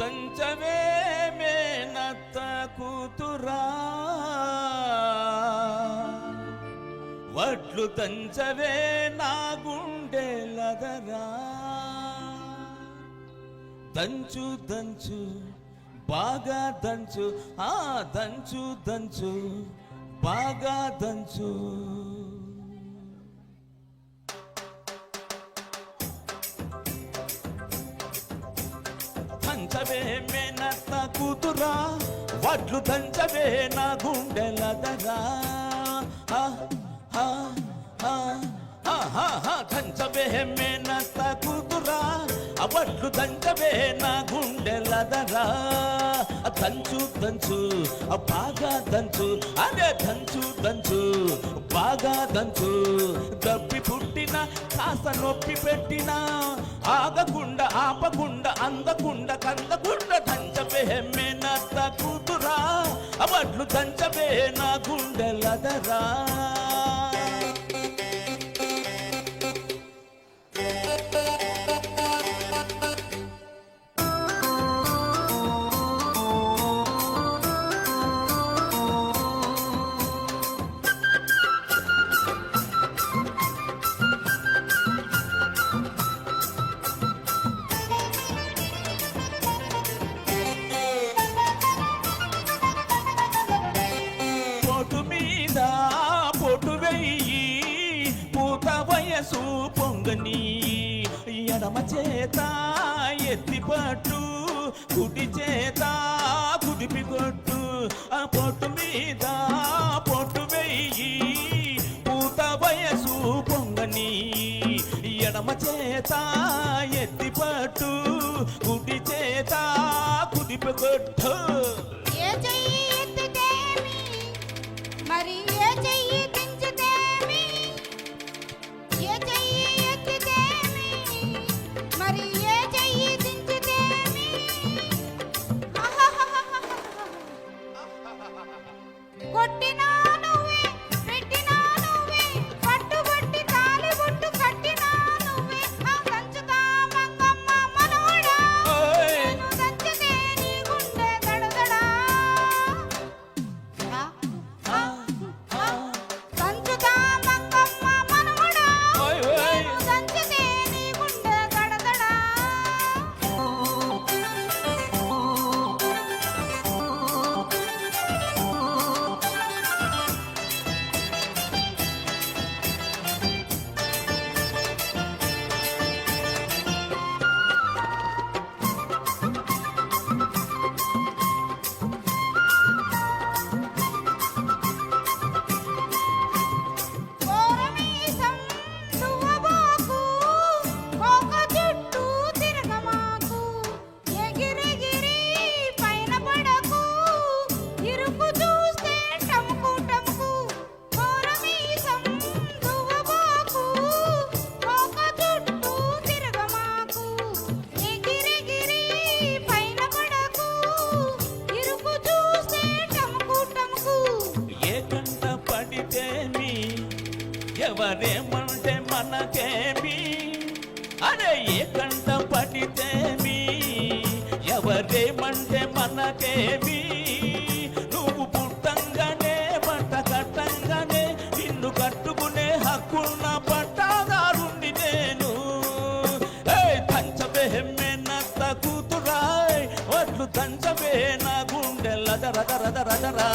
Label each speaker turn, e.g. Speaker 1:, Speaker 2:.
Speaker 1: దంచవే మేనత్త కూతురా. వడ్లు దంచవే నా గుండెలదరా దంచు దంచు బాగా దంచు ఆ దంచు దంచు బాగా దంచు. దంచవే మేనత్త కూతురా వడ్లు దంచవే నా గుండెలదరా ఆ, ఆ, ఆ, దంచవే మేనత్త కూతురా ఆ వడ్లు దంచవే నా గుండెలదరా ఆ దంచు దంచు బాగా దంచు అరే దంచు దంచు బాగా దంచు దప్పి ఆశ నొప్పి పెట్టినా ఆగకుండా ఆపకుండా అందకుండా కందకుండా దంచవే మేనత్త కూతురా. అవట్లు దంచవే నా గుండెలదరా. వయసు పొంగని ఎడమ చేత ఎత్తి పట్టు కుడి చేత కుదిపి కొట్టు. ఆ పొట్టు మీద పొట్టు వెయ్యి పూత వయసు పొంగని ఎడమ చేత ఎత్తి పట్టు కుడి చేత కుదిపి కొట్టు. también ఎవరేమంటే మనకేమి? అరే ఏ కంట పడితేమి? ఎవరేమంటే మనకేమి? నువ్వు పుట్టంగానే బట్ట కట్టంగానే నిన్ను కట్టుకునే హక్కున్న పట్టాదారుండి నేను. ఏయ్ తంచబే మెన్నత్త కూతురాయ్ వడ్లు తంచబే నా గుండెల దర దర దర దరా